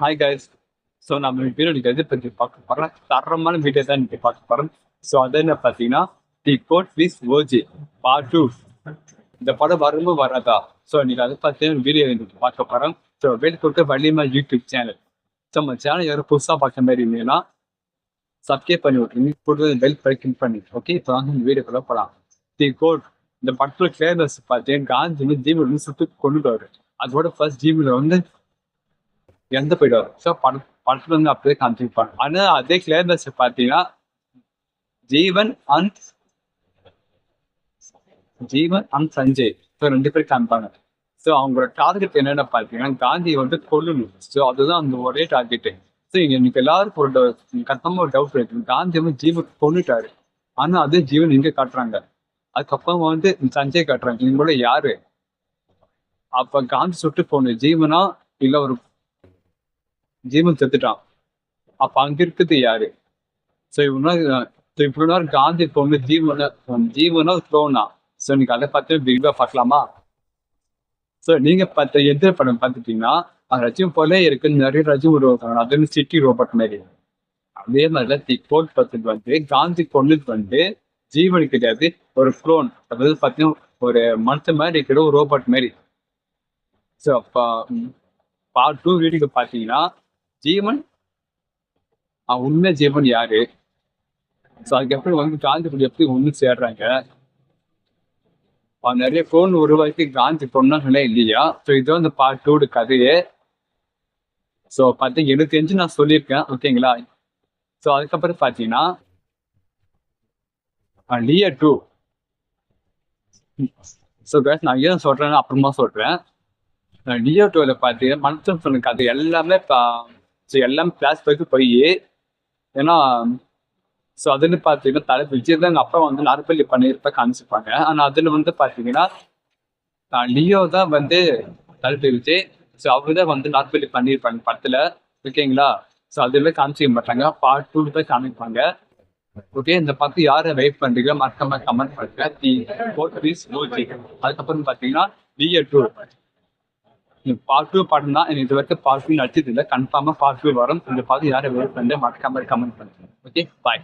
Hi guys so நம்ம video எது பற்றி பார்க்க போகிறோம் தரமான வீடியோ தான் நீங்கள் பார்க்க போகிறோம் ஸோ அது என்ன பார்த்தீங்கன்னா the GOAT vs OG part two இந்த படம் வரும்போது வராதா? ஸோ நீங்கள் அதை பார்த்து வீடியோ எனக்கு பார்க்க போகிறோம் so welcome Vallima YouTube channel so நம்ம சேனல் யாரும் புதுசாக பார்க்க மாதிரி இருந்தீங்கன்னா சப்ஸ்கிரைப் பண்ணி விட்ருங்க கூட பெல் கிளிக் பண்ணி. ஓகே இப்போ வந்து இந்த கூட போகலாம் தி கோட் இந்த படத்தில் கிளேர்னஸ் பார்த்தீங்கன்னா காந்தி வந்து ஜீவன் வந்து சுட்டு வருவார் அதோட ஃபர்ஸ்ட் ஜீவில் வந்து இறந்து போயிடுவார். ஸோ படம் படத்துல வந்து அப்படியே காமிச்சிருப்பாங்க ஆனால் அதே கிளியர்னஸ் பார்த்தீங்கன்னா Jeevan and Jeevan and Sanjay. So ரெண்டு பேரும் காமிப்பாங்க. ஸோ அவங்களோட டார்கெட் என்னென்ன பார்த்தீங்கன்னா காந்தி வந்து கொல்லணும். ஸோ அதுதான் அந்த ஒரே டார்கெட்டு ஸோ இங்கே எனக்கு எல்லாருக்கும் ஒரு கத்தமாக ஒரு டவுட் இருக்கு. காந்தி வந்து ஜீவன் கொண்டுட்டாரு ஆனா அதே ஜீவன் இங்கே காட்டுறாங்க. அதுக்கப்புறம் வந்து சஞ்சய் காட்டுறாங்க. இவங்களோட யாரு? அப்போ காந்தி சுட்டு போன ஜீவனா இல்லை ஒரு ஜீவன் செத்துட்டான். அப்ப அங்க இருக்குது யாரு? சோ இவனா இப்படி நேரம் காந்தி பொண்ணு ஜீவன ஜீவனா தோணா சோ நீங்க அதை பார்த்து பிரிவா பார்க்கலாமா? சோ நீங்க பார்த்த எந்த படம் பார்த்துட்டீங்கன்னா ரஜினி போல இருக்கு நிறைய ரஜினி உருவாக்குறாங்க அது வந்து சிட்டி ரோபோட் மாதிரி. அதே மாதிரிதான் தி கோட் பத்துக்கு வந்து காந்தி பொண்ணுக்கு வந்து ஜீவன் கிடையாது ஒரு குளோன் அதாவது பார்த்தீங்கன்னா ஒரு மனுஷன் மாதிரி இருக்கிற ஒரு ரோபோட் மாதிரி. ஸோ அப்போ பார்ட் டூ வீடியோக்கு பார்த்தீங்கன்னா ஜீவன்? அவன் உண்மை ஜீவன் யாரு? ஸோ அதுக்கப்புறம் வந்து காந்தி பொண்ணு எப்படி ஒன்று சேர்றாங்க? அவன் நிறைய ஃபோன் உருவாக்கி காந்தி பொண்ணாங்களே இல்லையா? ஸோ இது அந்த பார்ட் டூடு கதையே. ஸோ பார்த்தீங்க எனக்கு தெரிஞ்சு நான் சொல்லியிருக்கேன் ஓகேங்களா ஸோ அதுக்கப்புறம் பார்த்தீங்கன்னா லியா டூ ஸோ கேஸ் நான் ஏன் சொல்கிறேன்னு அப்புறமா சொல்கிறேன் லியோ டூவில் பார்த்தீங்கன்னா மனுஷன் சொன்ன கதை எல்லாமே ஸோ எல்லாம் கிளாஸ் போய்க்கு போய் ஏன்னா ஸோ அதுன்னு பார்த்தீங்கன்னா தலை விஜய் தான் எங்கள் அப்பா வந்து நார்பள்ளி பண்ணியிருப்ப காமிச்சிருப்பாங்க ஆனால் அதில் வந்து பார்த்தீங்கன்னா லியோ தான் வந்து தளபதி விஜய் ஸோ அவர் தான் வந்து நார்பள்ளி பண்ணியிருப்பாங்க படத்தில். ஓகேங்களா ஸோ அதில் காமிச்சிக்க மாட்டாங்க. பார்ட் டூ தான் காமிப்பாங்க. ஓகே இந்த படத்து யாரை வெயிட் பண்றீங்க மறக்காம கமெண்ட் பண்ணுங்க. தி ஃபோர் ப்ளீஸ் ஓஜி அதுக்கப்புறம் பார்த்தீங்கன்னா டிஏ டூ பார்ட் டூ பாட்டு தான் இது வரைக்கும் பார்ட் டூ நடிச்சது இல்லை. கன்ஃபார்மாக பார்ட் டூ வரும். இந்த பார்த்து யாரும் வெயிட் பண்ணி மறக்காம கமெண்ட் பண்ணுங்க. Okay bye